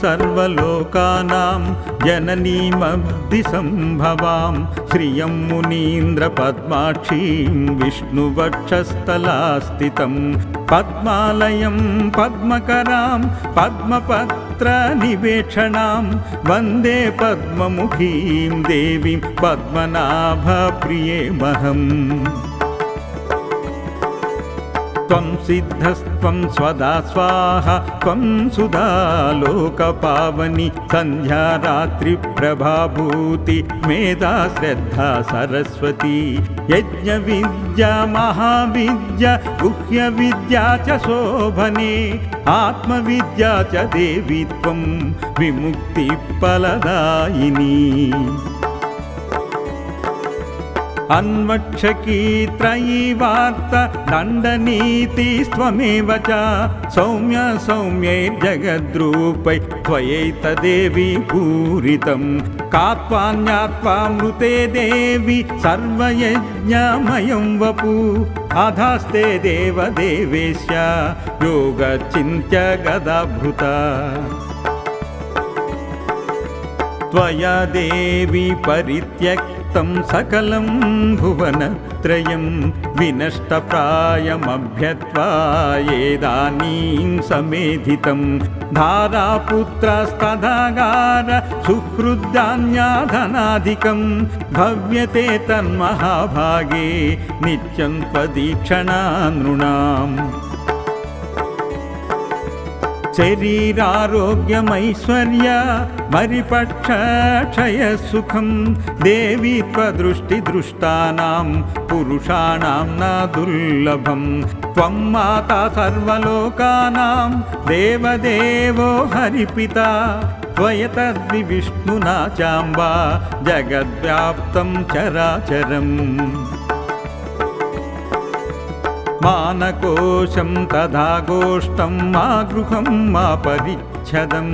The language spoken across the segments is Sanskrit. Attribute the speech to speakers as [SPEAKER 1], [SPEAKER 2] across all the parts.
[SPEAKER 1] सर्वलोकानां जननीमब्धिसम्भवां श्रियं मुनीन्द्रपद्माक्षीं विष्णुवक्षस्थलास्थितं पद्मालयं पद्मकरां पद्मपत्रनिवेक्षणां वन्दे पद्ममुखीं देवीं पद्मनाभप्रियेमहम् त्वं सिद्धस्त्वं स्वदा स्वाहा त्वं सुधा लोकपावनि सन्ध्या रात्रिप्रभाभूति मेधा श्रद्धा सरस्वती यज्ञविद्या महाविद्या गुह्यविद्या च शोभने आत्मविद्या च देवी त्वं विमुक्तिफलदायिनी अन्वक्षकी त्रयी वार्त दण्डनीतिस्त्वमेव च सौम्य सौम्यैर्जगद्रूपै त्वयैतदेवी पूरितं कात्वान्यात्वामृते देवि सर्वयज्ञमयं वपु अधास्ते देवदेवेश्य योगचिन्त्य गदाभृता त्वया देवी सकलं भुवनत्रयं विनष्टप्रायमभ्यत्वा येदानीं समेधितं धारापुत्रस्तदागार सुहृद्धान्याधनाधिकं भव्यते तन्महाभागे नित्यं त्वदीक्षणा नृणाम् शरीरारोग्यमैश्वर्य मरिपक्षक्षयसुखं देवी त्वदृष्टिदृष्टानां पुरुषाणां न दुर्लभं। त्वं माता सर्वलोकानां देवदेवो हरिपिता। त्वयतद्विष्णुना चाम्बा जगद्व्याप्तं चराचरम् मानकोशं तथा गोष्ठं मा गृहं मा परिच्छदं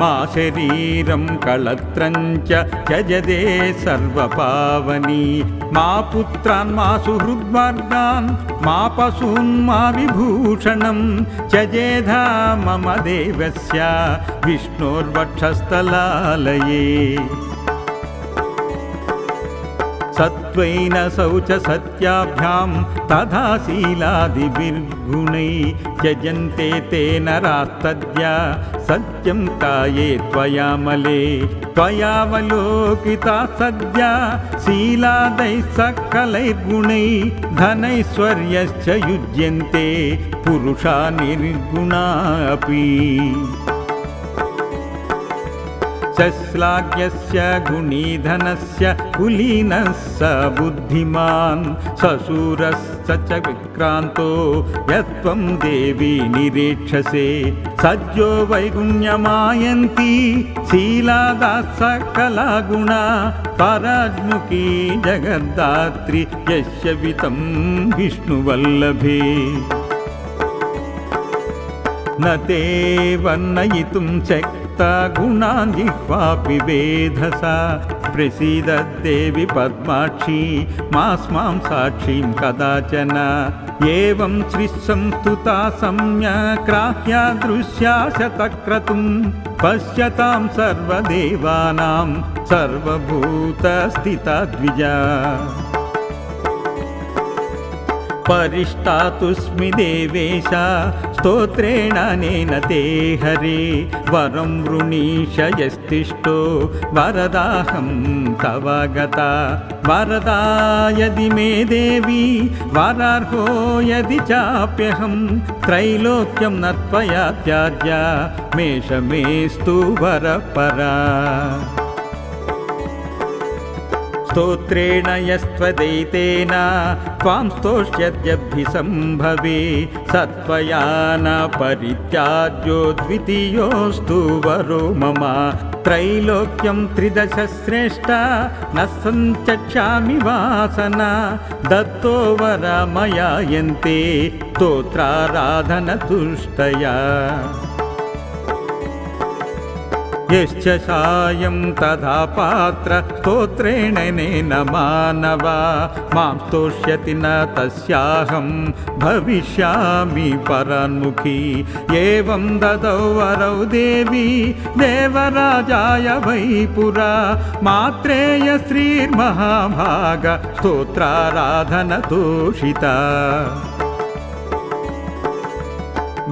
[SPEAKER 1] मा शरीरं कळत्रं च त्यजदे सर्वपावनी। मा पुत्रान् मा सुहृद्वर्गान् मा पशून् मा विभूषणं त्यजेधा मम देवस्य विष्णोर्वक्षस्थलालये सत्त्वेन शौच सत्याभ्यां तथा शीलादिभिर्गुणै त्यजन्ते ते नरास्तद्या सत्यं काये त्वयामले त्वयावलोकिता सद्या शीलादैः सकलैर्गुणैः धनैश्वर्यश्च युज्यन्ते पुरुषा निर्गुणा अपि शश्लाघ्यस्य गुणीधनस्य कुलीनः स बुद्धिमान् सशूरश्च च विक्रान्तो यत्त्वं देवी निरीक्षसे। सज्जो वैगुण्यमायन्ती शीलादाः सकलागुणा पराज्मुखी जगद्दात्री यस्य वितं विष्णुवल्लभे। न ते वर्णयितुं शक्ता गुणान् जिह्वापि वेधसा। प्रसीदद्देवि पद्माक्षी मास्मां साक्षीं कदाचन। एवं श्रीसंस्तुता सम्यक्राह्या दृश्या शतक्रतुं पश्यतां सर्वदेवानां सर्वभूतस्थिता द्विजा परिष्टातुस्मि देवेश स्तोत्रेणानेन ते हरे। वरं वृणीश यस्तिष्ठो वरदाहं तव गता। वरदा यदि मे देवी वरार्हो यदि चाप्यहं त्रैलोक्यं न त्वया त्याज्या मेषमेस्तु वरपरा स्तोत्रेण यस्त्वदैतेन त्वां स्तोष्यद्यभिसम्भवे सत्त्वया न परित्याज्यो द्वितीयोऽस्तु वरो मम त्रैलोक्यं त्रिदशश्रेष्ठ न सञ्चक्षामि वासना दत्तो वर मया यन्ते स्तोत्राराधनतुष्टया यश्च सायं तथा पात्र स्तोत्रेण नेन मानवा। मां स्तोष्यति न तस्याहं भविष्यामि परन्मुखी एवं ददौ वरौ देवी देवराजाय वै पुरा। मात्रेय श्रीर्महाभाग स्तोत्राराधनतोषिता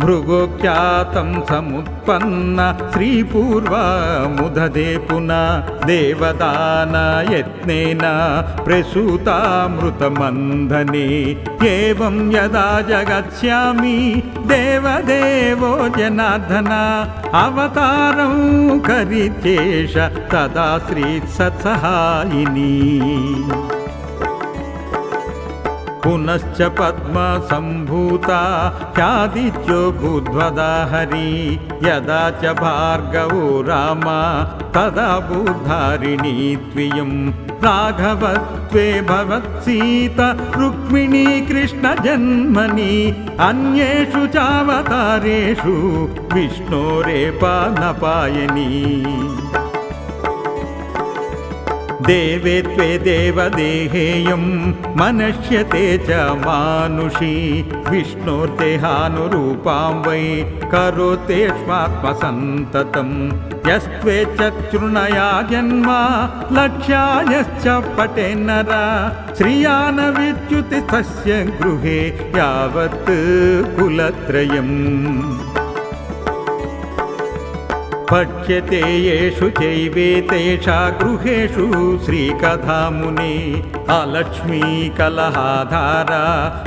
[SPEAKER 1] भृगोख्यातं समुत्पन्न श्रीपूर्वमुदधे पुनः देवदानयत्नेन प्रसूतामृतमन्धने। एवं यदा जगत्स्यामि देवदेवो जनार्दन अवतारं करित्येष तदा श्रीसत्सहायिनी पुनश्च पद्मसम्भूता ख्यादित्यो भूद्वदा हरि यदा च भार्गवो राम तदा बुद्धारिणी त्वियं राघवत्वे भवत्सीत रुक्मिणी कृष्णजन्मनि अन्येषु चावतारेषु विष्णोरेपानपायनी देवे त्वे देवदेहेयं मनश्यते च मानुषी। विष्णोर्देहानुरूपां वै करोतेष्वात्मसन्ततं यस्त्वे चक्षुर्णया जन्मा लक्ष्यायश्च पटेन्नर श्रिया न विद्युतिस्तस्य गृहे यावत् कुलत्रयम् पठ्यते येषु चैवेतेषा गृहेषु श्रीकथामुने। अलक्ष्मीकलहाधारा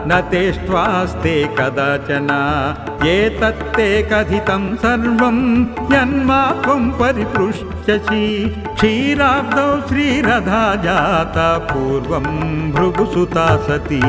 [SPEAKER 1] न तेष्ट्वास्ते कदाचन। एतत्ते कथितं सर्वं यन्मा त्वं परिपृच्छसि क्षीराब्दौ श्रीरथा जाता पूर्वं भृगुसुता सती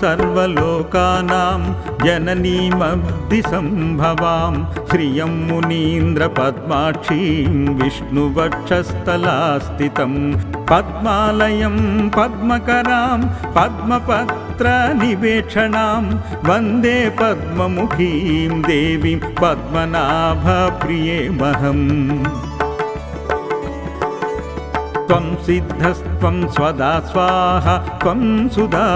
[SPEAKER 1] सर्वलोकानां जननीमब्धिसम्भवां श्रियं मुनीन्द्रपद्माक्षीं विष्णुवक्षस्थलास्थितं पद्मालयं पद्मकरां पद्मपत्रनिवेक्षणां वन्दे पद्ममुखीं देवीं पद्मनाभप्रियेमहम् त्वं सिद्धस्त्वं स्वदा स्वाहा त्वं सुधा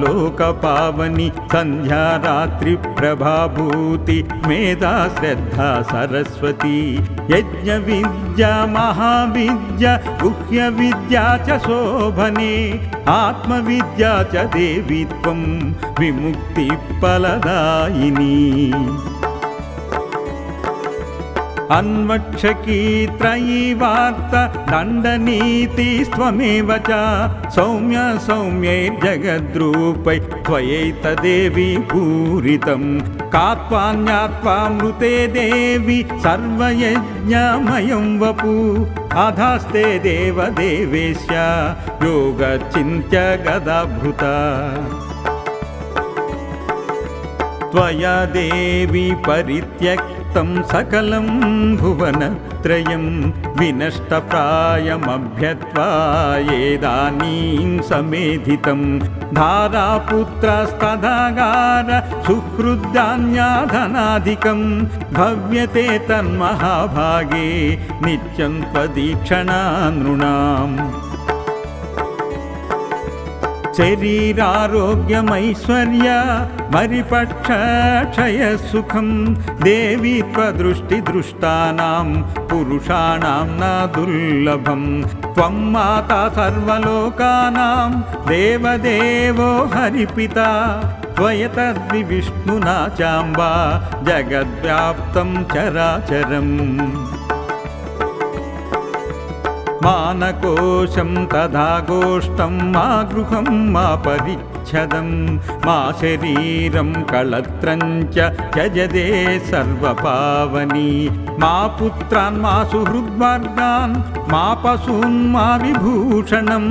[SPEAKER 1] लोकपावनि सन्ध्या रात्रिप्रभाभूति मेधा श्रद्धा सरस्वती यज्ञविद्या महाविद्या गुह्यविद्या च शोभने आत्मविद्या च देवी त्वं विमुक्तिफलदायिनी अन्वक्षकी त्रयी वार्त दण्डनीतिस्त्वमेव च सौम्य सौम्यैर्जगद्रूपै त्वयैतदेवी पूरितं कात्वान्यात्वामृते देवि सर्वयज्ञमयं वपु अधास्ते देवदेवेश योगचिन्त्य गदाभृता त्वया देवी सकलं भुवनत्रयं विनष्टप्रायमभ्यत्वा येदानीं समेधितं धारापुत्रस्तदागार सुहृद्धान्याधनाधिकं भव्यते तन्महाभागे नित्यं त्वदीक्षणा नृणाम् शरीरारोग्यमैश्वर्य मरिपक्षक्षयसुखं देवी त्वदृष्टिदृष्टानां पुरुषाणां न दुर्लभं। त्वं माता सर्वलोकानां देवदेवो हरिपिता। त्वयतद्विष्णुना चाम्बा जगद्व्याप्तं चराचरम् मानकोशं तथा गोष्ठं मा गृहं मा परिच्छदं मा शरीरं कळत्रं च त्यजदे सर्वपावनी। मा पुत्रान् मा सुहृद्वर्गान् मा पशून् मा विभूषणं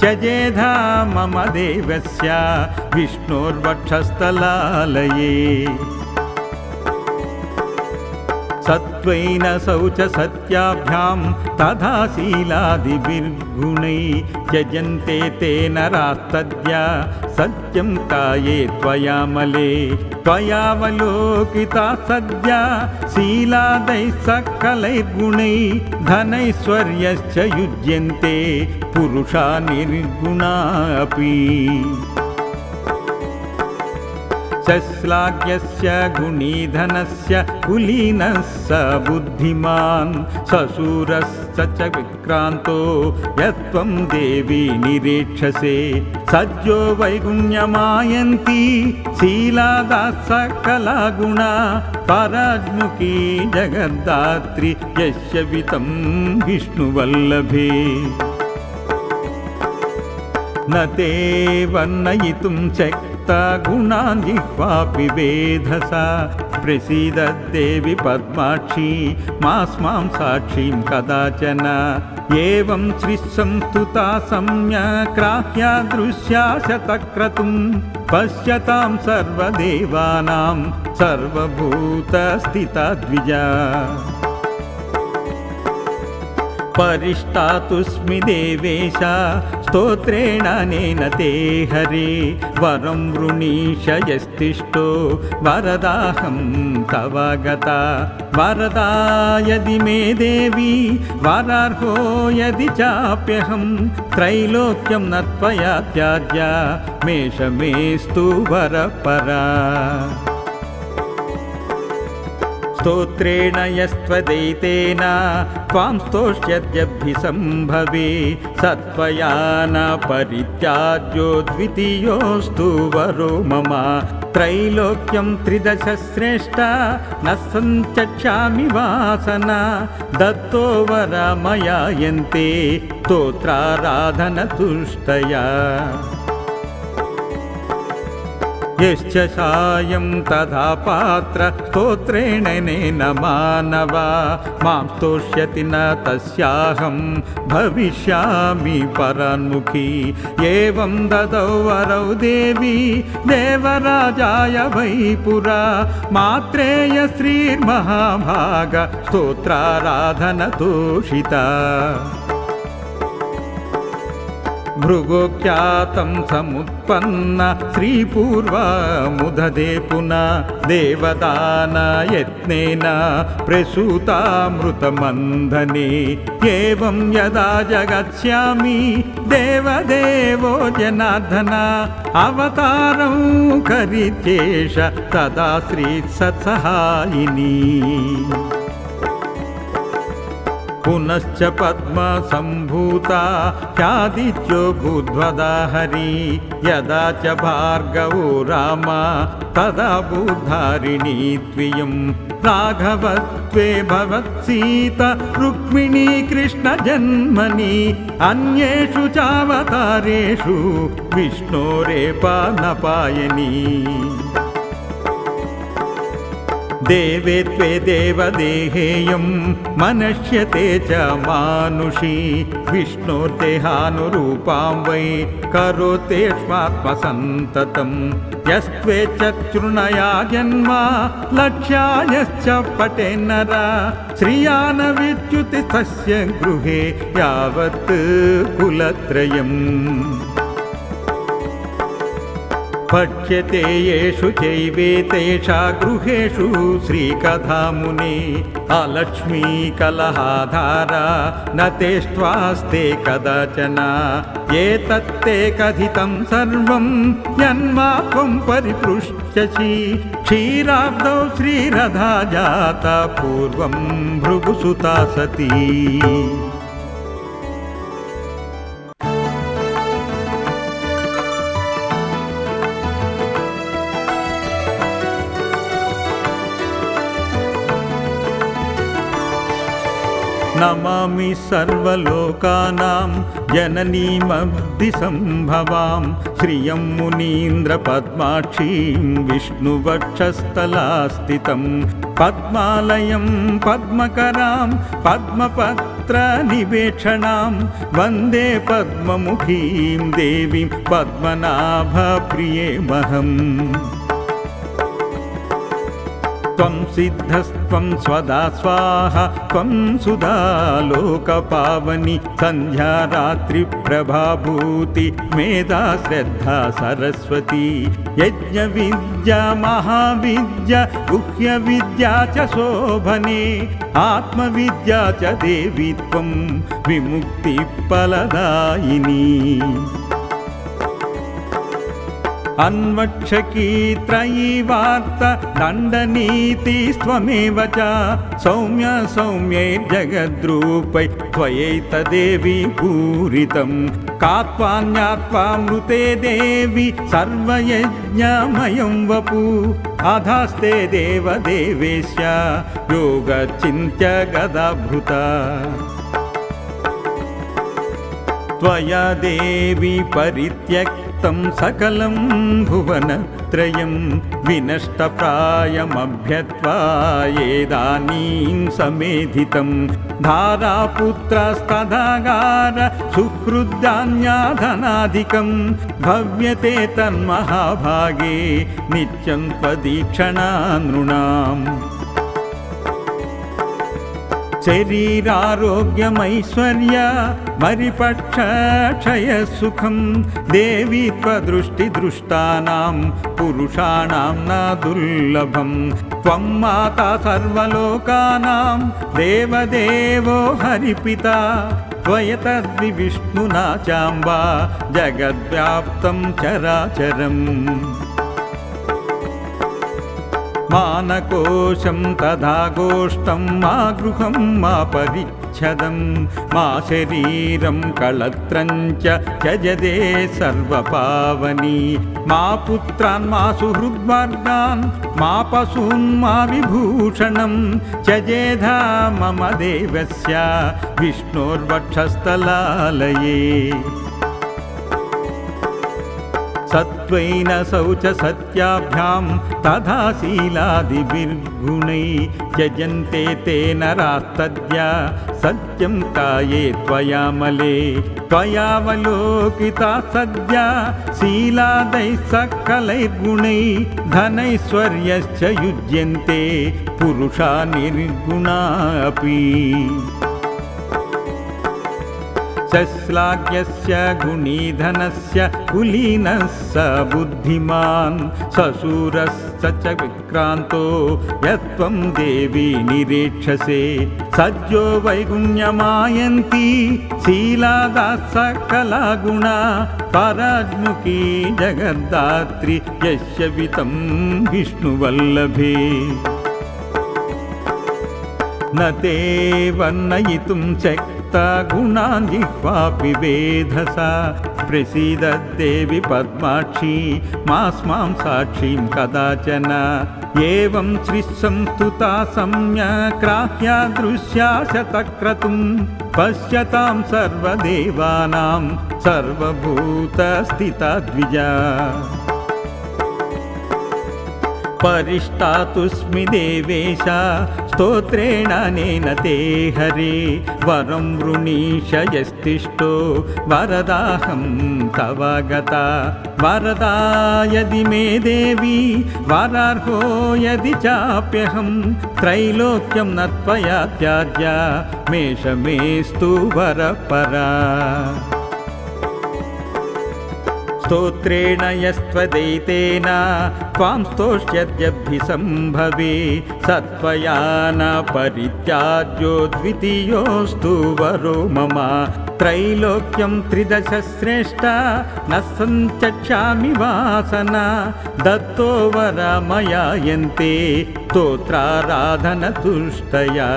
[SPEAKER 1] त्यजेधा मम देवस्य विष्णोर्वक्षस्थलालये सत्त्वेन शौच सत्याभ्यां तथा शीलादिभिर्गुणै त्यजन्ते ते नरास्तद्या सत्यं काये त्वयामले त्वयावलोकिता सद्या। शीलादैः सकलैर्गुणैः धनैश्वर्यश्च युज्यन्ते पुरुषा निर्गुणा श्लाघ्यस्य गुणीधनस्य कुलीनः स बुद्धिमान् ससुरश्च विक्रान्तो यत्त्वं देवी निरीक्षसे। सज्जो वैगुण्यमायन्ती शीलादाः सकला गुणा पराज्मुखी जगद्धात्री यस्य वितं विष्णुवल्लभे। न ते वर्णयितुं शक्ता गुणान् जिह्वापि वेधसा। प्रसीदद्देवि पद्माक्षी मास्मां साक्षीं कदाचन। एवं श्रीसंस्तुता सम्यक्राह्या दृश्या शतक्रतुं। पश्यतां सर्वदेवानां सर्वभूतस्थिता द्विजा परिष्टातुस्मि देवेश स्तोत्रेण नेन ते हरे। वरं वृणीश यस्तिष्ठो वरदाहं तव गता। वरदा यदि मे देवी वरार्हो यदि चाप्यहं त्रैलोक्यं न त्वया त्याज्या मेषमेस्तु वरपरा स्तोत्रेण यस्त्वदैतेन त्वां स्तोष्यद्यभिसम्भवे सत्त्वया न परित्याज्यो द्वितीयोऽस्तु वरो मम त्रैलोक्यं त्रिदशश्रेष्ठ न सञ्चक्षामि वासना दत्तो वर मया यन्ते स्तोत्राराधनतुष्टया यश्च सायं तथा पात्र स्तोत्रेण नेन मानवा। मां स्तोष्यति न तस्याहं भविष्यामि परान्मुखी एवं ददौ वरौ देवी देवराजाय वै पुरा मात्रेय श्रीर्महाभाग स्तोत्राराधनतोषिता भृगोख्यातं समुत्पन्न श्रीपूर्वमुदधे पुनः देवदानयत्नेन प्रसूतामृतमन्धने। एवं यदा जगत्स्यामि देवदेवो जनार्दन अवतारं करित्येष तदा श्रीसत्सहायिनी पुनश्च पद्मसम्भूता ख्यादित्यो भूद्वदा हरि। यदा च भार्गवो राम तदा बुद्धारिणी त्वियं राघवत्वे भवत्सीत रुक्मिणी कृष्णजन्मनि। अन्येषु चावतारेषु विष्णोरेपानपायनी देवे त्वे देवदेहेयं मनश्यते च मानुषी। विष्णोर्देहानुरूपां वै करोतेष्वात्मसन्ततं यस्त्वेच्छृणया जन्म लक्ष्यायश्च पटे नर। श्रिया न विच्युति तस्य गृहे यावत् कुलत्रयम् पठ्यते येषु चैवेतेषा गृहेषु श्रीकथामुने। अलक्ष्मीकलहाधारा न तेष्ट्वास्ते कदाचन। एतत्ते कथितं सर्वं यन्मा त्वं परिपृच्छसि क्षीराब्दौ श्रीरथा जाता पूर्वं भृगुसुता सती नमामि सर्वलोकानां जननीमब्धिसम्भवां श्रियं मुनीन्द्रपद्माक्षीं विष्णुवक्षस्थलास्थितं पद्मालयं पद्मकरां पद्मपत्रनिवेक्षणां वन्दे पद्ममुखीं देवीं पद्मनाभप्रियेमहम् त्वं सिद्धस्त्वं स्वदा स्वाहा त्वं सुधा लोकपावनि सन्ध्या रात्रिप्रभाभूति मेधा श्रद्धा सरस्वती यज्ञविद्या महाविद्या गुह्यविद्या च शोभने आत्मविद्या च देवी त्वं विमुक्तिफलदायिनी अन्वक्षकी त्रयी वार्त दण्डनीतिस्त्वमेव च सौम्य सौम्यैर्जगद्रूपै त्वयैतदेवी पूरितं कात्वान्यात्वामृते देवि सर्वयज्ञमयं वपु अधास्ते देवदेवेश्य योगचिन्त्य गदाभृता त्वया देवी सकलं भुवनत्रयं विनष्टप्रायमभ्यत्वा येदानीं समेधितं धारापुत्रस्तदागार सुहृद्धान्याधनाधिकं भव्यते तन्महाभागे नित्यं त्वदीक्षणा नृणाम् शरीरारोग्यमैश्वर्य मरिपक्षक्षयसुखं देवी त्वदृष्टिदृष्टानां पुरुषाणां न दुर्लभं। त्वं माता सर्वलोकानां देवदेवो हरिपिता। त्वयतद्विष्णुना चाम्बा जगद्व्याप्तं चराचरम् मानकोशं तथा गोष्ठं मा गृहं मा परिच्छदं मा शरीरं कळत्रं च त्यजदे सर्वपावनी। मा पुत्रान् मा सुहृद्वर्गान् मा पशून् मा विभूषणं त्यजेधा मम देवस्य विष्णोर्वक्षस्थलालये सत्त्वेन शौच सत्याभ्यां तथा शीलादिभिर्गुणै त्यजन्ते ते नरास्तद्या सत्यं काये त्वयामले त्वयावलोकिता सद्या शीलादैः सकलैर्गुणैः धनैश्वर्यश्च युज्यन्ते पुरुषा निर्गुणा अपि शश्लाघ्यस्य गुणीधनस्य कुलीनः स बुद्धिमान् सशूरश्च च विक्रान्तो यत्त्वं देवी निरीक्षसे। सज्जो वैगुण्यमायन्ती शीलादा सकलागुणा पराज्मुखी जगद्दात्री यस्य वितं विष्णुवल्लभे। न ते वर्णयितुं शक्ता गुणान् जिह्वापि वेधसा। प्रसीदद्देवि पद्माक्षी मास्मां साक्षीं कदाचन। एवं श्रीसंस्तुता सम्यक्राह्या दृश्या शतक्रतुं पश्यतां सर्वदेवानां सर्वभूतस्थिता द्विजा परिष्टातुस्मि देवेश स्तोत्रेण नेन ते हरे। वरं वृणीश यस्तिष्ठो वरदाहं तव गता। वरदा यदि मे देवी वरार्हो यदि चाप्यहं त्रैलोक्यं न त्वया त्याज्या मेषमेस्तु वरपरा स्तोत्रेण यस्त्वदैतेन त्वां स्तोष्यद्यभिसम्भवे सत्त्वया न परित्याज्यो द्वितीयोऽस्तु वरो मम। त्रैलोक्यं त्रिदशश्रेष्ठ न सञ्चक्षामि वासना। दत्तो वर मया यन्ते स्तोत्राराधनतुष्टया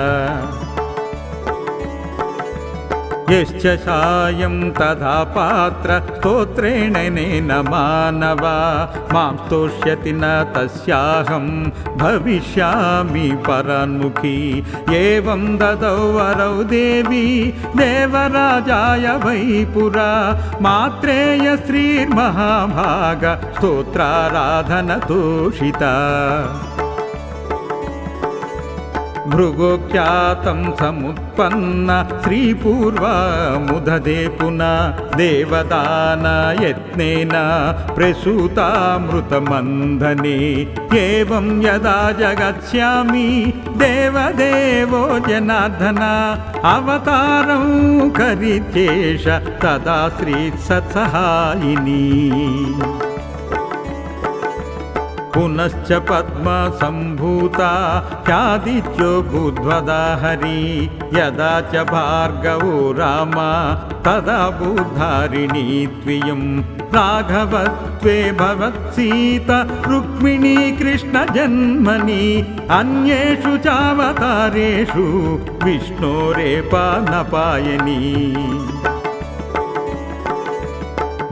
[SPEAKER 1] यश्च सायं तथा पात्र स्तोत्रेण नेन मानव। मां स्तोष्यति न तस्याहं भविष्यामि परान्मुखी। एवं ददौ वरौ देवी देवराजाय वै पुरा। मात्रेय श्रीर्महाभाग स्तोत्राराधनतोषिता भृगोख्यातं समुत्पन्न श्रीपूर्वामुदधे पुनः देवदानयत्नेन प्रसूतामृतमन्धने एवं यदा जगत्स्यामि देवदेवो जनार्दन अवतारं करित्येष तदा श्रीसत्सहायिनी पुनश्च पद्मसम्भूता ख्यादित्यो भूद्वदा हरि। यदा च भार्गवो राम तदा बुद्धारिणी त्वियं राघवत्वे भवत्सीत रुक्मिणी कृष्णजन्मनि। अन्येषु चावतारेषु विष्णोरेपानपायनी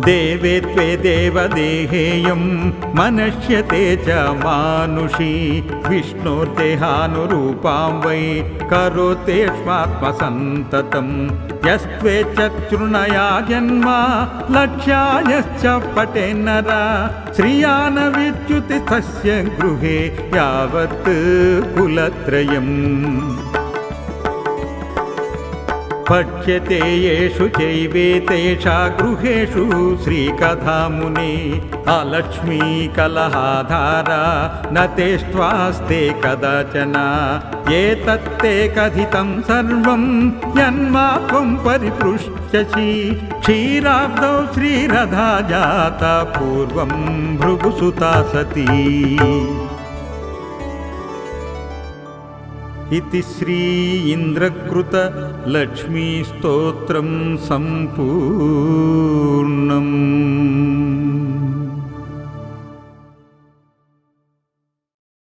[SPEAKER 1] देवे त्वे देवदेहेयं मनश्यते च मानुषी। विष्णोर्देहानुरूपां वै करोतेष्वात्मसन्ततं यस्त्वेच्छृणया जन्म लक्ष्यायश्च पटेन्नर श्रिया न विच्युतिस्तस्य गृहे यावत् कुलत्रयम् पठ्यते येषु चैवेतेषा गृहेषु श्रीकथामुने। अलक्ष्मीकलहाधारा न तेष्ट्वास्ते कदाचन। एतत्ते कथितं सर्वं यन्मा त्वं परिपृच्छसि क्षीराब्दौ श्रीरथा जाता पूर्वं भृगुसुता सती इति श्री इन्द्रकृतलक्ष्मीस्तोत्रं सम्पूर्णम्